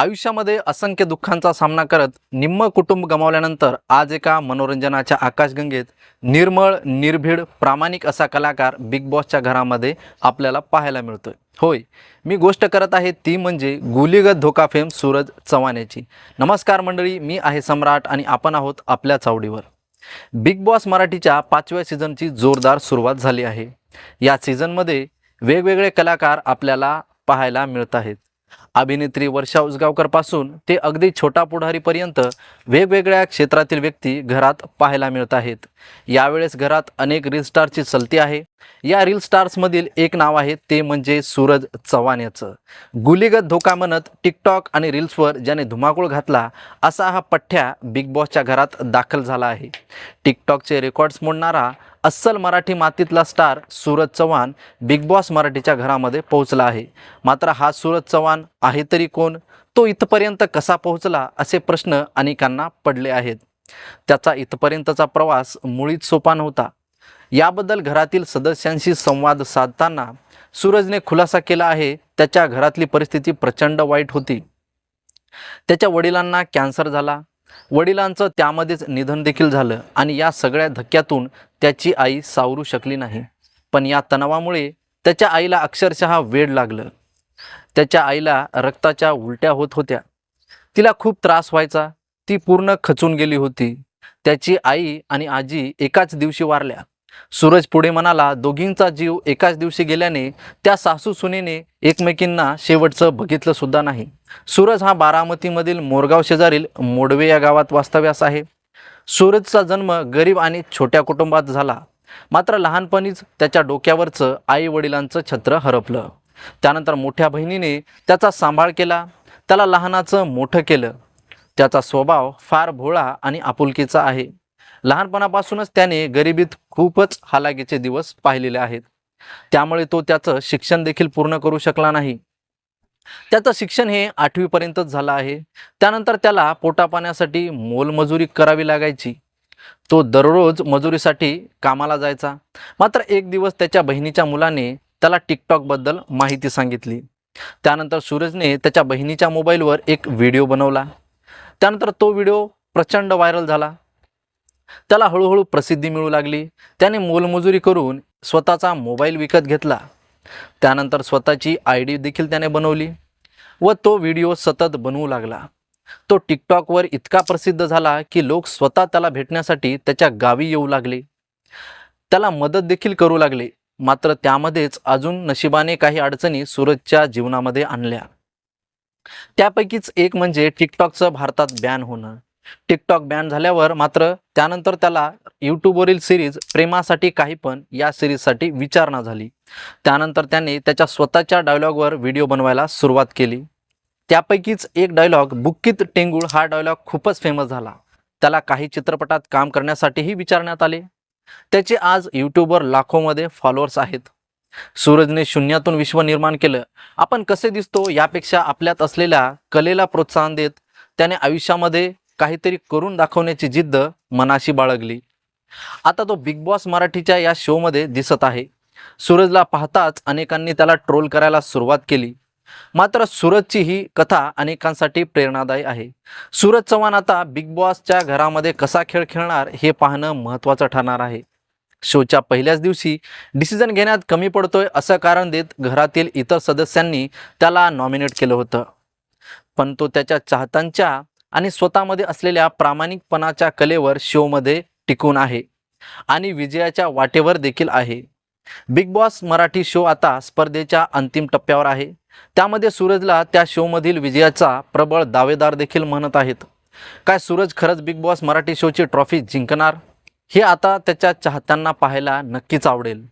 आयुष्यामध्ये असंख्य दुःखांचा सामना करत निम्म कुटुंब गमावल्यानंतर आज एका मनोरंजनाच्या आकाशगंगेत निर्मळ निर्भीड प्रामाणिक असा कलाकार बिग बॉसच्या घरामध्ये आपल्याला पाहायला मिळतोय. होय मी गोष्ट करत आहे ती म्हणजे गुलीगत धोका फेम सूरज चव्हाण याची नमस्कार मंडळी मी आहे सम्राट आणि आपण आहोत आपल्या चावडीवर. बिग बॉस मराठीच्या पाचव्या सीझनची जोरदार सुरुवात झाली आहे. या सीझनमध्ये वेगवेगळे कलाकार आपल्याला पाहायला मिळत आहेत. अभिनेत्री वर्षा उसगावकरपासून ते अगदी छोटा पुढारीपर्यंत वेगवेगळ्या क्षेत्रातील व्यक्ती घरात पाहायला मिळत आहेत. यावेळेस घरात अनेक रील स्टारची चलती आहे. या रील स्टार्समधील एक नाव आहे ते म्हणजे सूरज चव्हाण याचं. गुलीगत धोका म्हणत टिकटॉक आणि रील्सवर ज्याने धुमाकूळ घातला असा हा पठ्ठ्या बिग बॉसच्या घरात दाखल झाला आहे. टिकटॉकचे रेकॉर्ड्स मोडणारा अस्सल Marathi मातीतला star Suraj Chavan Bigg Boss मराठीच्या घरामध्ये पोहोचला आहे. मात्र हा सूरज चव्हाण आहे तरी कोण? तो इथपर्यंत कसा पोहोचला असे प्रश्न अनेकांना पडले आहेत. त्याचा इथपर्यंतचा प्रवास मुळीच सोपा नव्हता. याबद्दल घरातील सदस्यांशी संवाद साधताना सूरजने खुलासा केला आहे त्याच्या घरातली परिस्थिती प्रचंड वाईट होती. त्याच्या वडिलांना कॅन्सर झाला. वडिलांचं त्यामध्येच निधन देखील झालं आणि या सगळ्या धक्क्यातून त्याची आई सावरू शकली नाही. पण या तणावामुळे त्याच्या आईला अक्षरशः वेड लागलं. त्याच्या आईला रक्ताच्या उलट्या होत होत्या. तिला खूप त्रास व्हायचा. ती पूर्ण खचून गेली होती. त्याची आई आणि आजी एकाच दिवशी वारल्या. सूरज पुढे म्हणाला दोघींचा जीव एकाच दिवशी गेल्याने त्या सासू सुनेने एकमेकींना शेवटचं बघितलं सुद्धा नाही. सूरज हा बारामतीमधील मोरगाव शेजारील मोडवे या गावात वास्तव्यास आहे. सूरजचा जन्म गरीब आणि छोट्या कुटुंबात झाला. मात्र लहानपणीच त्याच्या डोक्यावरचं आई वडिलांचं छत्र हरपलं. त्यानंतर मोठ्या बहिणीने त्याचा सांभाळ केला. त्याला लहानाचं मोठं केलं. त्याचा स्वभाव फार भोळा आणि आपुलकीचा आहे. लहानपणापासूनच त्याने गरिबीत खूपच हालाकीचे दिवस पाहिलेले आहेत. त्यामुळे तो त्याचं शिक्षण देखील पूर्ण करू शकला नाही. त्याचं शिक्षण हे आठवीपर्यंतच झालं आहे. त्यानंतर त्याला पोटापाण्यासाठी मोलमजुरी करावी लागायची. तो दररोज मजुरीसाठी कामाला जायचा. मात्र एक दिवस त्याच्या बहिणीच्या मुलाने त्याला टिकटॉकबद्दल माहिती सांगितली. त्यानंतर सूरजने त्याच्या बहिणीच्या मोबाईलवर एक व्हिडिओ बनवला. त्यानंतर तो व्हिडिओ प्रचंड व्हायरल झाला. त्याला हळूहळू प्रसिद्धी मिळू लागली. त्याने मोलमजुरी करून स्वतःचा मोबाईल विकत घेतला. त्यानंतर स्वतःची आय डी देखील त्याने बनवली व तो व्हिडिओ सतत बनवू लागला. तो टिकटॉकवर इतका प्रसिद्ध झाला की लोक स्वतः त्याला भेटण्यासाठी त्याच्या गावी येऊ लागले. त्याला मदत देखील करू लागले. मात्र त्यामध्येच अजून नशिबाने काही अडचणी सूरजच्या जीवनामध्ये आणल्या. त्यापैकीच एक म्हणजे टिकटॉकचं भारतात बॅन होणं. टिकटॉक बॅन झाल्यावर मात्र त्यानंतर त्याला यूट्यूबवरील सिरीज प्रेमासाठी काही पण या सिरीजसाठी विचारणा झाली. त्यानंतर त्याने त्याच्या स्वतःच्या डायलॉगवर व्हिडिओ बनवायला सुरुवात केली. त्यापैकीच एक डायलॉग बुक्कीत टेंगूळ हा डायलॉग खूपच फेमस झाला. त्याला काही चित्रपटात काम करण्यासाठीही विचारण्यात आले. त्याचे आज यूट्यूबवर लाखोमध्ये फॉलोअर्स आहेत. सूरजने शून्यातून विश्व निर्माण केलं. आपण कसे दिसतो यापेक्षा आपल्यात असलेल्या कलेला प्रोत्साहन देत त्याने आयुष्यामध्ये काहीतरी करून दाखवण्याची जिद्द मनाशी बाळगली. आता तो बिग बॉस मराठीच्या या शोमध्ये दिसत आहे. सूरजला पाहताच अनेकांनी त्याला ट्रोल करायला सुरुवात केली. मात्र सूरजची ही कथा अनेकांसाठी प्रेरणादायी आहे. सूरज चव्हाण आता बिग बॉसच्या घरामध्ये कसा खेळ खेळणार हे पाहणं महत्त्वाचं ठरणार आहे. शोच्या पहिल्याच दिवशी डिसिजन घेण्यात कमी पडतोय असं कारण देत घरातील इतर सदस्यांनी त्याला नॉमिनेट केलं होतं. पण तो त्याच्या चाहत्यांच्या आणि स्वतःमध्ये असलेल्या प्रामाणिकपणाच्या कलेवर शोमध्ये टिकून आहे. आणि विजयाच्या वाटेवर देखील आहे. बिग बॉस मराठी शो आता स्पर्धेच्या अंतिम टप्प्यावर आहे. त्यामध्ये सूरजला त्या शोमधील विजयाचा प्रबळ दावेदार देखील म्हणत आहेत. काय सूरज खरंच बिग बॉस मराठी शोची ट्रॉफी जिंकणार? हे आता त्याच्या चाहत्यांना पाहायला नक्कीच आवडेल.